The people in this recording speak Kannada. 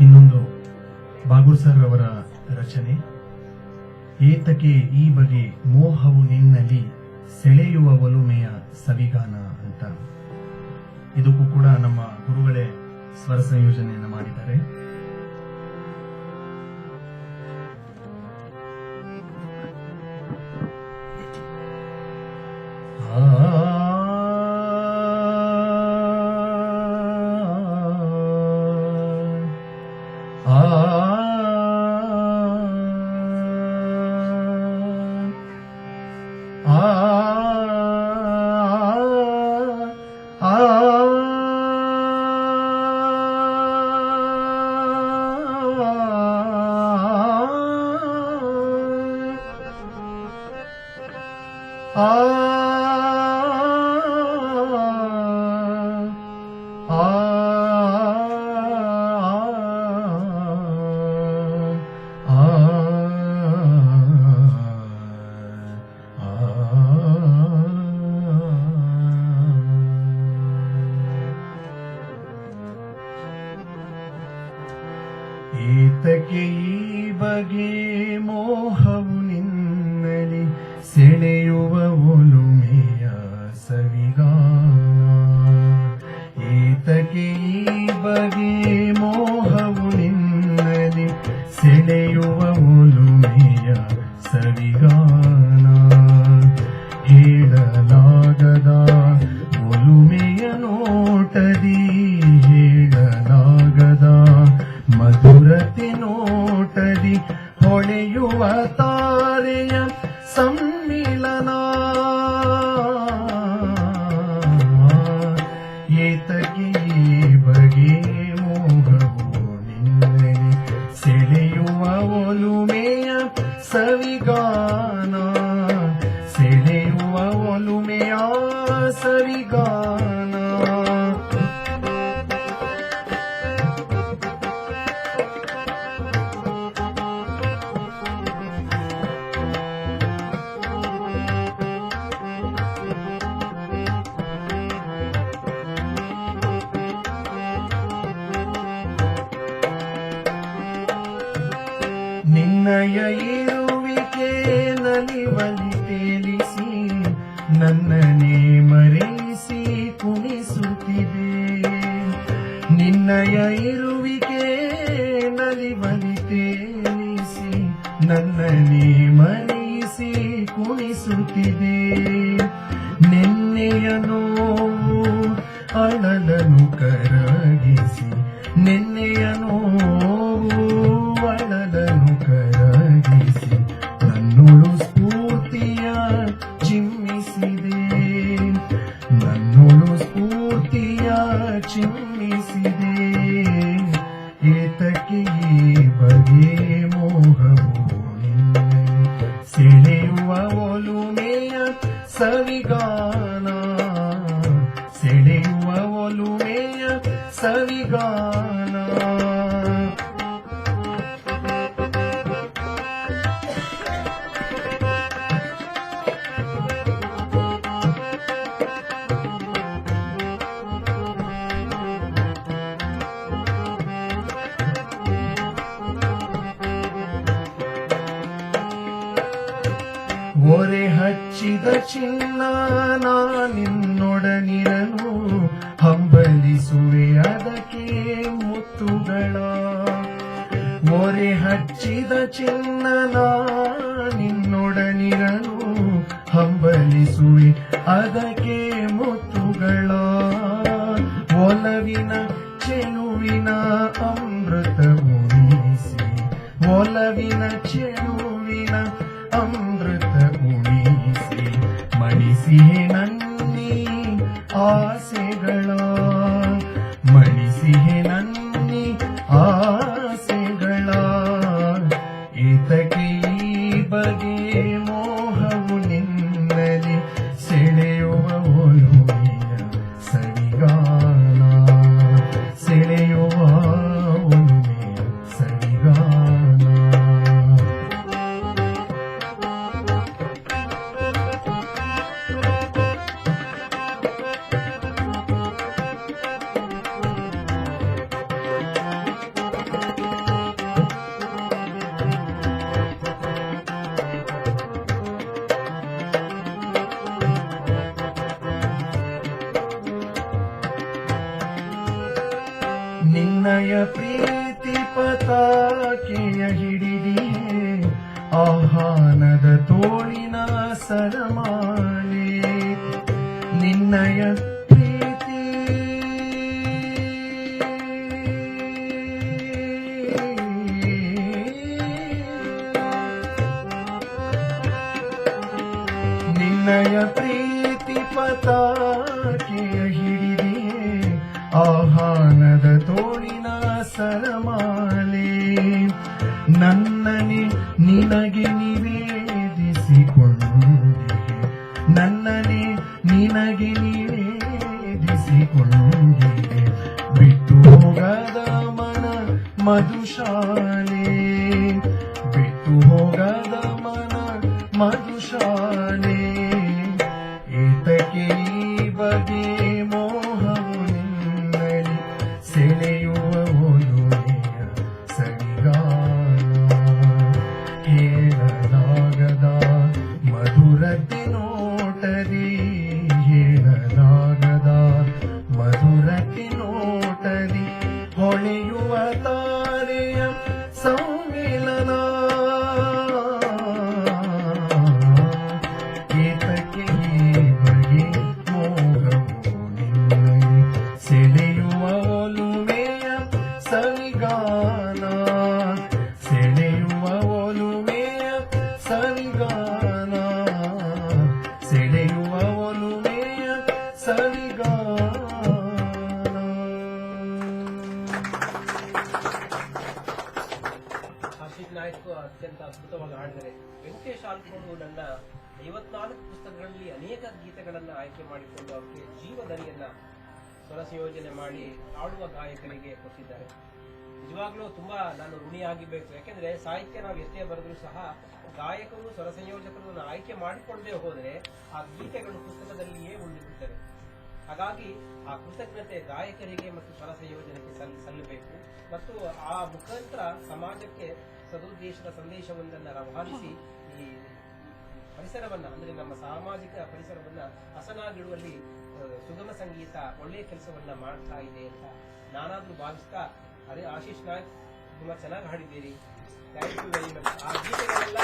ಇನ್ನೊಂದು ಬಾಗೂರ್ ಸರ್ ಅವರ ರಚನೆ. ಏತಕೆ ಈ ಬಗೆ ಮೋಹವು ನಿನ್ನಲ್ಲಿ ಸೆಳೆಯುವ ಒಲುಮೆಯ ಸವಿಗಾನ ಅಂತ. ಇದಕ್ಕೂ ಕೂಡ ನಮ್ಮ ಗುರುಗಳೇ ಸ್ವರ ಸಂಯೋಜನೆಯನ್ನು ಮಾಡಿದ್ದಾರೆ. ಆ ಏತಕ್ಕೆ ಈ ಬಗೆ ಮೋಹವು ನಿನ್ನಲಿ ಸೆಳೆಯುವ ಸೆಳೆಯುವ ಒಲುಮೆಯ ಸವಿಗಾನ ನನ್ನನೇ ಮರೆಸಿ ಕುಣಿಸುತ್ತಿದೆ. ನಿನ್ನಯ ಇರುವಿಕೆ ನಲಿವನಿತೇನಿಸಿ ನನ್ನನೆ ಮರೆಸಿ ಕುಣಿಸುತ್ತಿದೆ. ನಿನ್ನೆಯ ನೋವು ಅಳಲನು ಕರಗಿಸಿ ಸವಿಗಾನ ಸೆಳೆಯುವ ಒಲುಮೆಯ ಸವಿಗಾನ. ನಿನ್ನೊಡನಿರನು ಹಂಬಲಿಸುವೆ ಅದಕ್ಕೆ ಮುತ್ತುಗಳ. ಮೊರೆ ಹಚ್ಚಿದ ಚಿನ್ನನ ನಿನ್ನೊಡನಿರನು ಹಂಬಲಿಸುವೆ ಅದಕ್ಕೆ ಮುತ್ತುಗಳ. ಒಲವಿನ ಚೆಲುವಿನ ಅಮೃತ ಉಣಿಸಿ ಒಲವಿನ ಚೆಲುವಿನ ಅಮೃತ ಉಣಿಸಿ ಮಣಿಸಿ ನಿನ್ನಯ ಪ್ರೀತಿ ಪತಾಕೆಯ ಹಿಡಿದಿಯೇ, ಆಹ್ವಾನದ ತೋಳಿನ ಸರಮಾಲೆ. ನಿನ್ನಯ ಪ್ರೀತಿ. ನಿನ್ನಯ ಪ್ರೀತಿ ಪತಾಕೆಯ ಹಿಡಿದಿಯೇ, ಆಹ್ವಾನದ ತೋಳಿನ ಸರಮಾಲೆ. ನನ್ನನೆ ನಿನಗೆ ನಿವೇದಿಸಿಕೊಂಡು ನನ್ನನೆ ನಿನಗೆ ನಿವೇದಿಸಿಕೊಂಡು ಬಿಟ್ಟು ಹೋಗದ ಮನ ಮಧುಶಾಲೆ. ಸೆಳೆಯುವ ಒಲುಮೆಯ ಸವಿಗಾನ. ಸೆಳೆಯುವ ಒಲುಮೆಯ ಸವಿಗಾನ. ಸೆಳೆಯುವ ಒಲುಮೆಯ ಸವಿಗಾನ ಆಶಿಕ್ ನಾಯ್ಕ್ ಅತ್ಯಂತ ಅದ್ಭುತವಾಗಿ ಹಾಡಿದರೆ ವೆಂಕಟೇಶ್ ಆಲ್ಕೊಂಡು ನನ್ನ ಐವತ್ನಾಲ್ಕು ಪುಸ್ತಕಗಳಲ್ಲಿ ಅನೇಕ ಗೀತೆಗಳನ್ನು ಆಯ್ಕೆ ಮಾಡಿಕೊಂಡು ಅವರಿಗೆ ಜೀವದನಿಯನ್ನ ಸ್ವರ ಯೋಜನೆ ಮಾಡಿ ಆಡುವ ಗಾಯಕರಿಗೆ ಕೊಟ್ಟಿದ್ದಾರೆ. ನಿಜವಾಗ್ಲೂ ತುಂಬಾ ನಾನು ಋಣಿಯಾಗಿಬೇಕು ಯಾಕೆಂದ್ರೆ ಸಾಹಿತ್ಯ ನಾವು ಎಷ್ಟೇ ಬರೆದ್ರು ಸಹ ಗಾಯಕರು ಸ್ವರ ಸಂಯೋಜಕರನ್ನು ಆಯ್ಕೆ ಮಾಡಿಕೊಳ್ಳದೆ ಹೋದರೆ ಆ ಗೀತೆಗಳು ಪುಸ್ತಕದಲ್ಲಿಯೇ ಉಳಿದುಬಿಡ್ತವೆ ಹಾಗಾಗಿ ಆ ಕೃತಜ್ಞತೆ ಗಾಯಕರಿಗೆ ಮತ್ತು ಸ್ವರ ಸಂಯೋಜನೆಗೆ ಸಲ್ಲಿ ಸಲ್ಲಬೇಕು. ಮತ್ತು ಆ ಮುಖಾಂತರ ಸಮಾಜಕ್ಕೆ ಸದುದ್ದೇಶದ ಸಂದೇಶವೊಂದನ್ನು ರವಾನಿಸಿ ಈ ಪರಿಸರವನ್ನ, ಅಂದ್ರೆ ನಮ್ಮ ಸಾಮಾಜಿಕ ಪರಿಸರವನ್ನ ಹಸನಾಗಿಡುವಲ್ಲಿ ಸುಗಮ ಸಂಗೀತ, ಒಳ್ಳೆಯ ಕೆಲಸವನ್ನ ಮಾಡ್ತಾ ಇದೆ ಅಂತ ನಾನಾದ್ರೂ ಭಾವಿಸ್ತಾ ಅದೇ ಆಶೀಶ್ ನಾಯ್ಕ್ ತುಂಬಾ ಚೆನ್ನಾಗಿ ಹಾಡಿದ್ದೀರಿ. ಥ್ಯಾಂಕ್ ಯು ವೆರಿ ಮಚ್ ಆ ಗೀತೆಗಳೆಲ್ಲ